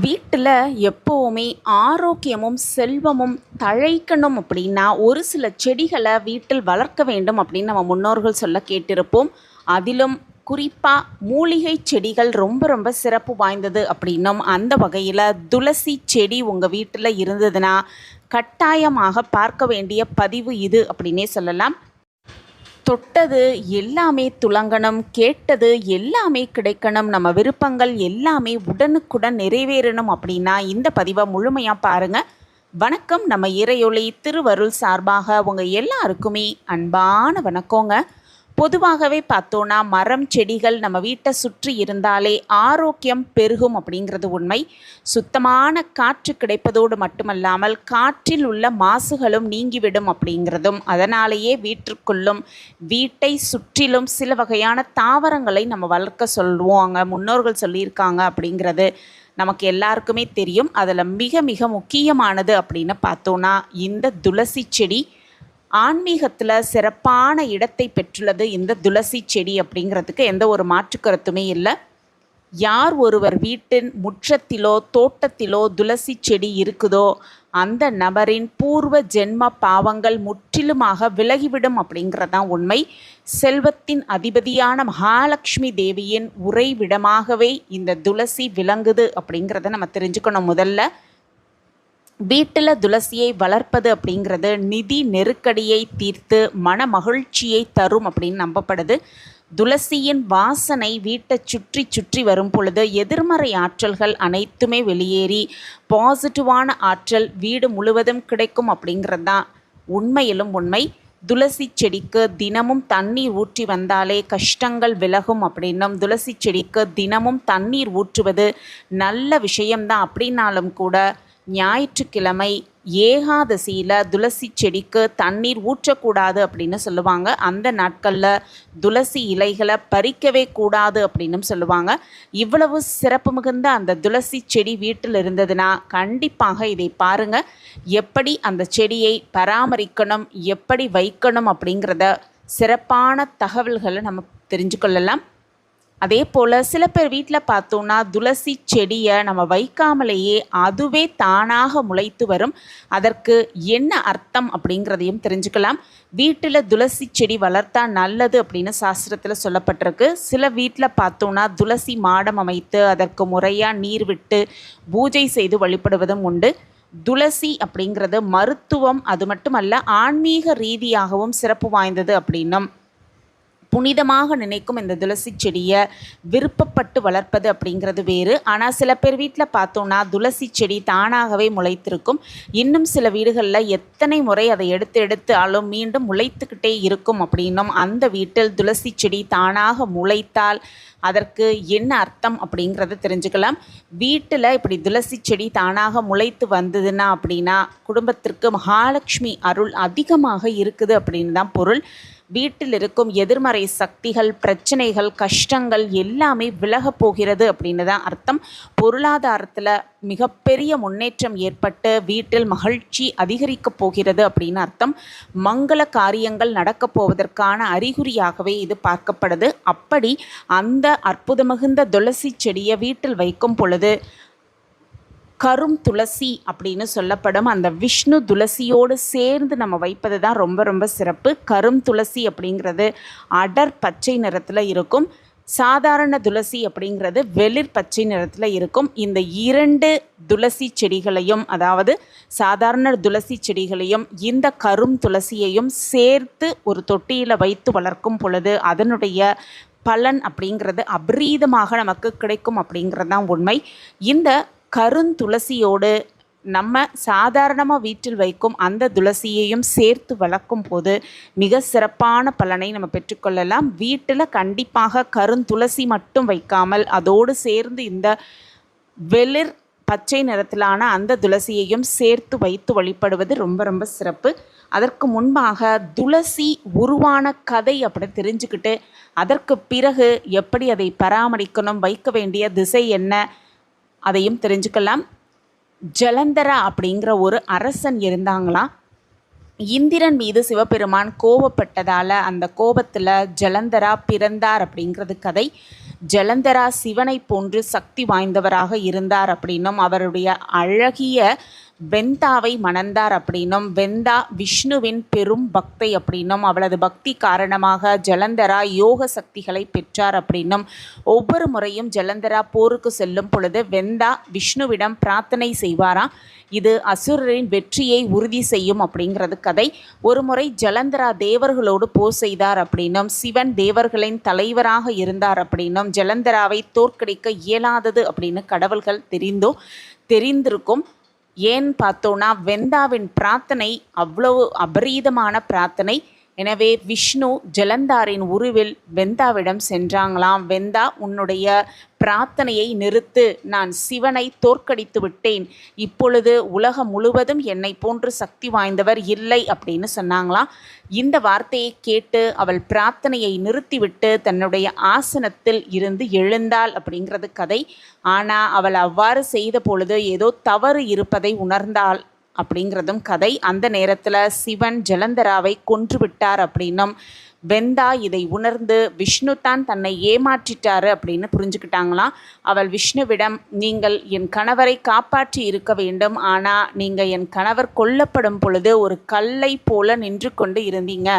வீட்டில் எப்போவுமே ஆரோக்கியமும் செல்வமும் தழைக்கணும் அப்படின்னா ஒரு சில செடிகளை வீட்டில் வளர்க்க வேண்டும் அப்படின்னு நம்ம முன்னோர்கள் சொல்ல கேட்டிருப்போம். அதிலும் குறிப்பாக மூலிகை செடிகள் ரொம்ப ரொம்ப சிறப்பு வாய்ந்தது அப்படின்னும் அந்த வகையில் துளசி செடி உங்கள் வீட்டில் இருந்ததுன்னா கட்டாயமாக பார்க்க வேண்டிய பதிவு இது அப்படின்னே சொல்லலாம். தொட்டது எல்லாமே துலங்கணும் கேட்டது எல்லாமே கிடைக்கணும் நம்ம விருப்பங்கள் எல்லாமே உடனுக்குடன் நிறைவேறணும் அப்படின்னா இந்த பதிவை முழுமையாக பாருங்கள் வணக்கம் நம்ம இறையொளி திருவருள் சார்பாக உங்கள் எல்லாருக்குமே அன்பான வணக்கங்க. பொதுவாகவே பார்த்தோன்னா மரம் செடிகள் நம்ம வீட்டை சுற்றி இருந்தாலே ஆரோக்கியம் பெருகும் அப்படிங்கிறது உண்மை. சுத்தமான காற்று கிடைப்பதோடு மட்டுமல்லாமல் காற்றில் உள்ள மாசுகளும் நீங்கிவிடும் அப்படிங்கிறதும் அதனாலேயே வீட்டிற்குள்ளும் வீட்டை சுற்றிலும் சில வகையான தாவரங்களை நம்ம வளர்க்க சொல்லுவாங்க முன்னோர்கள் சொல்லியிருக்காங்க அப்படிங்கிறது நமக்கு எல்லாருக்குமே தெரியும். அதில் மிக மிக முக்கியமானது அப்படின்னு பார்த்தோன்னா இந்த துளசி செடி ஆன்மீகத்தில் சிறப்பான இடத்தை பெற்றுள்ளது இந்த துளசி செடி அப்படிங்கிறதுக்கு எந்த ஒரு மாற்று கருத்துமே இல்லை. யார் ஒருவர் வீட்டின் முற்றத்திலோ தோட்டத்திலோ துளசி செடி இருக்குதோ அந்த நபரின் பூர்வ ஜென்ம பாவங்கள் முற்றிலுமாக விலகிவிடும் அப்படிங்கிறதான் உண்மை. செல்வத்தின் அதிபதியான மகாலட்சுமி தேவியின் உறைவிடமாகவே இந்த துளசி விளங்குது அப்படிங்கிறத நம்ம தெரிஞ்சுக்கணும் முதல்ல. வீட்டில் துளசியை வளர்ப்பது அப்படிங்கிறது நிதி நெருக்கடியை தீர்த்து மன மகிழ்ச்சியை தரும் அப்படின்னு நம்பப்படுது. துளசியின் வாசனை வீட்டை சுற்றி சுற்றி வரும் பொழுது எதிர்மறை ஆற்றல்கள் அனைத்துமே வெளியேறி பாசிட்டிவான ஆற்றல் வீடு முழுவதும் கிடைக்கும் அப்படிங்கிறது தான் உண்மையிலும் உண்மை. துளசி செடிக்கு தினமும் தண்ணீர் ஊற்றி வந்தாலே கஷ்டங்கள் விலகும் அப்படின்னும் துளசி செடிக்கு தினமும் தண்ணீர் ஊற்றுவது நல்ல விஷயம்தான் அப்படின்னாலும் கூட ஞாயிற்றுக்கிழமை ஏகாதசியில் துளசி செடிக்கு தண்ணீர் ஊற்றக்கூடாது அப்படின்னு சொல்லுவாங்க. அந்த நாட்களில் துளசி இலைகளை பறிக்கவே கூடாது அப்படின்னு சொல்லுவாங்க. இவ்வளவு சிறப்பு மிகுந்த அந்த துளசி செடி வீட்டில் இருந்ததுன்னா கண்டிப்பாக இதை பாருங்கள் எப்படி அந்த செடியை பராமரிக்கணும் எப்படி வைக்கணும் அப்படிங்கிறத சிறப்பான தகவல்களை நம்ம தெரிஞ்சுக்கொள்ளலாம். அதே போல் சில பேர் வீட்டில் பார்த்தோன்னா துளசி செடியை நம்ம வைக்காமலேயே அதுவே தானாக முளைத்து வரும். அதற்கு என்ன அர்த்தம் அப்படிங்கிறதையும் தெரிஞ்சுக்கலாம். வீட்டில் துளசி செடி வளர்த்தா நல்லது அப்படின்னு சாஸ்திரத்தில் சொல்லப்பட்டிருக்கு. சில வீட்டில் பார்த்தோன்னா துளசி மாடம் அமைத்து அதற்கு முறையாக நீர் விட்டு பூஜை செய்து வழிபடுவதும் உண்டு. துளசி அப்படிங்கிறது மருத்துவம் அது மட்டுமல்ல ஆன்மீக ரீதியாகவும் சிறப்பு வாய்ந்தது அப்படின்னும். புனிதமாக நினைக்கும் இந்த துளசி செடியை விருப்பப்பட்டு வளர்ப்பது அப்படிங்கிறது வேறு. ஆனால் சில பேர் வீட்டில் பார்த்தோன்னா துளசி செடி தானாகவே முளைத்திருக்கும். இன்னும் சில வீடுகளில் எத்தனை முறை அதை எடுத்து எடுத்தாலும் மீண்டும் முளைத்துக்கிட்டே இருக்கும் அப்படின்னும் அந்த வீட்டில் துளசி செடி தானாக முளைத்தால் அதற்கு என்ன அர்த்தம் அப்படிங்கிறத தெரிஞ்சுக்கலாம். வீட்டில் இப்படி துளசி செடி தானாக முளைத்து வந்ததுன்னா அப்படின்னா குடும்பத்திற்கு மகாலட்சுமி அருள் அதிகமாக இருக்குது அப்படின்னு தான் பொருள். வீட்டில் இருக்கும் எதிர்மறை சக்திகள் பிரச்சனைகள் கஷ்டங்கள் எல்லாமே விலகப் போகிறது அப்படின்னு தான் அர்த்தம். பொருளாதாரத்தில் மிகப்பெரிய முன்னேற்றம் ஏற்பட்டு வீட்டில் மகிழ்ச்சி அதிகரிக்கப் போகிறது அப்படின்னு அர்த்தம். மங்கள காரியங்கள் நடக்கப் போவதற்கான அறிகுறியாகவே இது பார்க்கப்படுது. அப்படி அந்த அற்புதமிகுந்த துளசி செடியை வீட்டில் வைக்கும் பொழுது கரும் துளசி அப்படின்னு சொல்லப்படும். அந்த விஷ்ணு துளசியோடு சேர்ந்து நம்ம வைப்பது தான் ரொம்ப ரொம்ப சிறப்பு. கரும் துளசி அப்படிங்கிறது அடர் பச்சை நிறத்தில் இருக்கும். சாதாரண துளசி அப்படிங்கிறது வெளிர் பச்சை நிறத்தில் இருக்கும். இந்த இரண்டு துளசி செடிகளையும் அதாவது சாதாரண துளசி செடிகளையும் இந்த கரும் துளசியையும் சேர்த்து ஒரு தொட்டியில் வைத்து வளர்க்கும் பொழுது அதனுடைய பலன் அப்படிங்கிறது அபரீதமாக நமக்கு கிடைக்கும் அப்படிங்கிறது தான் உண்மை. இந்த கருந்துளசியோடு நம்ம சாதாரணமாக வீட்டில் வைக்கும் அந்த துளசியையும் சேர்த்து வளர்க்கும் போது மிக சிறப்பான பலனை நம்ம பெற்றுக்கொள்ளலாம். வீட்டில் கண்டிப்பாக கருந்துளசி மட்டும் வைக்காமல் அதோடு சேர்ந்து இந்த வெளிர் பச்சை நிறத்திலான அந்த துளசியையும் சேர்த்து வைத்து வழிபடுவது ரொம்ப ரொம்ப சிறப்பு. அதற்கு முன்பாக துளசி உருவான கதை அப்படி தெரிஞ்சுக்கிட்டு அதற்கு பிறகு எப்படி அதை பராமரிக்கணும் வைக்க வேண்டிய திசை என்ன அதையும் தெரிஞ்சுக்கலாம். ஜலந்தரா அப்படிங்கிற ஒரு அரசன் இருந்தாங்களாம் இந்திரன் மீது சிவபெருமான் கோபப்பட்டதால் அந்த கோபத்தில் ஜலந்தரா பிறந்தார் அப்படிங்கிறது கதை. ஜலந்தரா சிவனை போன்று சக்தி வாய்ந்தவராக இருந்தார் அப்படின்னும் அவருடைய அழகிய வெந்தாவை மணந்தார் அப்படின்னும் வெந்தா விஷ்ணுவின் பெரும் பக்தை அப்படின்னும் அவளது பக்தி காரணமாக ஜலந்தரா யோக சக்திகளை பெற்றார் அப்படின்னும் ஒவ்வொரு முறையும் ஜலந்தரா போருக்கு செல்லும் பொழுது வெந்தா விஷ்ணுவிடம் பிரார்த்தனை செய்வாராம். இது அசுரரின் வெற்றியை உறுதி செய்யும் அப்படிங்கிறது கதை. ஒரு முறை ஜலந்தரா தேவர்களோடு போர் செய்தார் அப்படின்னும் சிவன் தேவர்களின் தலைவராக இருந்தார் அப்படின்னும் ஜலந்தராவை தோற்கடிக்க இயலாதது அப்படின்னு கடவுள்கள் தெரிந்தோ தெரிந்திருக்கும். ஏன் பார்த்தோன்னா வெந்தாவின் பிரார்த்தனை அவ்வளவு அபரீதமான பிரார்த்தனை. எனவே விஷ்ணு ஜலந்தாரின் உருவில் வெந்தாவிடம் சென்றாங்களாம். வெந்தா உன்னுடைய பிரார்த்தனையை நிறுத்து. நான் சிவனை தோற்கடித்து விட்டேன். இப்பொழுது உலகம் முழுவதும் என்னை போன்று சக்தி வாய்ந்தவர் இல்லை அப்படின்னு சொன்னாங்களாம். இந்த வார்த்தையை கேட்டு அவள் பிரார்த்தனையை நிறுத்திவிட்டு தன்னுடைய ஆசனத்தில் இருந்து எழுந்தாள் அப்படிங்கிறது கதை. ஆனால் அவள் அவ்வாறு செய்த பொழுது ஏதோ தவறு இருப்பதை உணர்ந்தாள். அப்படிங்கிறதும் கதை. அந்த நேரத்தில் சிவன் ஜலந்தராவை கொன்று விட்டார் அப்படின்னும் வெந்தா இதை உணர்ந்து விஷ்ணு தான் தன்னை ஏமாற்றிட்டாரு அப்படின்னு புரிஞ்சுக்கிட்டாங்களாம். அவள் விஷ்ணுவிடம் நீங்கள் என் கணவரை காப்பாற்றி இருக்க வேண்டும். ஆனால் நீங்கள் என் கணவர் கொல்லப்படும் பொழுது ஒரு கல்லை போல நின்று கொண்டு இருந்தீங்க.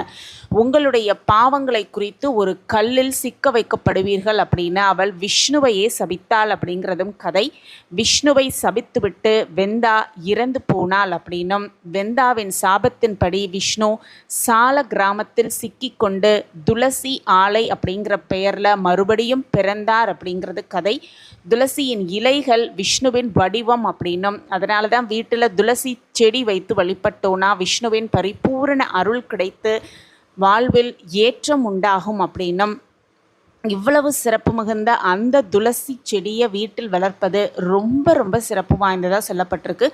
உங்களுடைய பாவங்களை குறித்து ஒரு கல்லில் சிக்க வைக்கப்படுவீர்கள் அப்படின்னு அவள் விஷ்ணுவையே சபித்தாள் அப்படிங்கிறதும் கதை. விஷ்ணுவை சபித்துவிட்டு வெந்தா இறந்து போனாள் அப்படின்னும். வெந்தாவின் சாபத்தின்படி விஷ்ணு சால கிராமத்தில் சிக்கிக்கொண்டு கொண்டு துளசி ஆலை அப்படிங்கிற பெயரில் மறுபடியும் பிறந்தார் அப்படிங்கிறது கதை. துளசியின் இலைகள் விஷ்ணுவின் வடிவம் அப்படின்னும். அதனால தான் வீட்டில் துளசி செடி வைத்து வழிபட்டோன்னா விஷ்ணுவின் பரிபூரண அருள் கிடைத்து வாழ்வில் ஏற்றம் உண்டாகும் அப்படின்னும். இவ்வளவு சிறப்பு மிகுந்த அந்த துளசி செடியை வீட்டில் வளர்ப்பது ரொம்ப ரொம்ப சிறப்பு வாய்ந்ததாக சொல்லப்பட்டிருக்கு.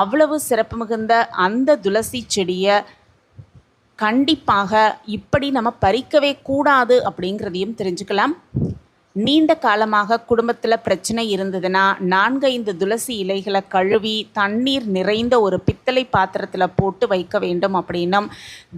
அவ்வளவு சிறப்பு மிகுந்த அந்த துளசி செடியை கண்டிப்பாக இப்படி நம்ம பறிக்கவே கூடாது அப்படிங்கிறதையும் தெரிஞ்சுக்கலாம். நீண்ட காலமாக குடும்பத்தில் பிரச்சனை இருந்ததுன்னா நான்கைந்து துளசி இலைகளை கழுவி தண்ணீர் நிறைந்த ஒரு பித்தளை பாத்திரத்தில் போட்டு வைக்க வேண்டும் அப்படின்னும்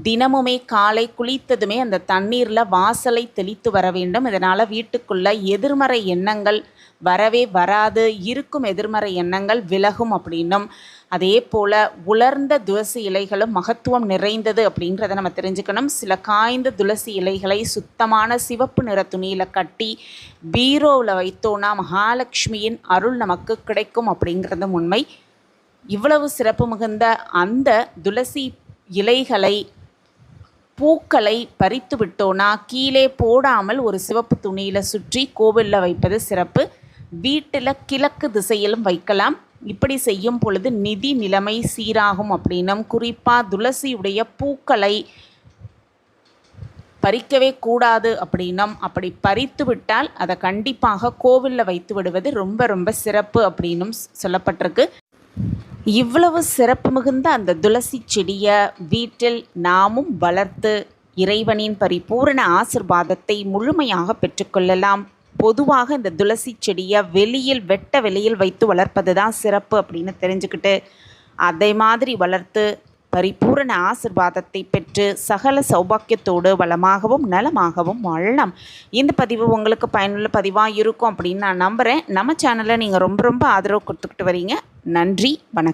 தினமுமே காலை குளித்ததுமே அந்த தண்ணீரில் வாசலை தெளித்து வர வேண்டும். இதனால் வீட்டுக்குள்ளே எதிர்மறை எண்ணங்கள் வரவே வராது. இருக்கும் எதிர்மறை எண்ணங்கள் விலகும் அப்படின்னும் அதே போல் உலர்ந்த துளசி இலைகளும் மகத்துவம் நிறைந்தது அப்படின்றத நம்ம தெரிஞ்சுக்கணும். சில காய்ந்த துளசி இலைகளை சுத்தமான சிவப்பு நிற துணியில் கட்டி பீரோவில் வைத்தோன்னா மகாலட்சுமியின் அருள் நமக்கு கிடைக்கும் அப்படிங்கிறதும் உண்மை. இவ்வளவு சிறப்பு மிகுந்த அந்த துளசி இலைகளை பூக்களை பறித்து விட்டோன்னா கீழே போடாமல் ஒரு சிவப்பு துணியில் சுற்றி கோவிலில் வைப்பது சிறப்பு. வீட்டில் கிழக்கு திசையிலும் வைக்கலாம். இப்படி செய்யும் பொழுது நிதி நிலைமை சீராகும் அப்படின்னும் குறிப்பாக துளசியுடைய பூக்களை பறிக்கவே கூடாது அப்படின்னும் அப்படி பறித்து விட்டால் அதை கண்டிப்பாக கோவிலில் வைத்து விடுவது ரொம்ப ரொம்ப சிறப்பு அப்படின்னும் சொல்லப்பட்டிருக்கு. இவ்வளவு சிறப்பு மிகுந்த அந்த துளசி செடியை வீட்டில் நாமும் வளர்த்து இறைவனின் பரிபூரண ஆசிர்வாதத்தை முழுமையாக பெற்றுக்கொள்ளலாம் பொதுவாக இந்த துளசி செடியை வெளியில் வெட்ட வெளியில் வைத்து வளர்ப்பது தான் சிறப்பு அப்படின்னு தெரிஞ்சுக்கிட்டு அதை மாதிரி வளர்த்து பரிபூரண ஆசிர்வாதத்தை பெற்று சகல சௌபாக்கியத்தோடு வளமாகவும் நலமாகவும் வாழலாம். இந்த பதிவு உங்களுக்கு பயனுள்ள பதிவாக இருக்கும் அப்படின்னு நான் நம்புகிறேன் நம்ம சேனலை நீங்கள் ரொம்ப ரொம்ப ஆதரவு கொடுத்துக்கிட்டு வரீங்க. நன்றி வணக்கம்.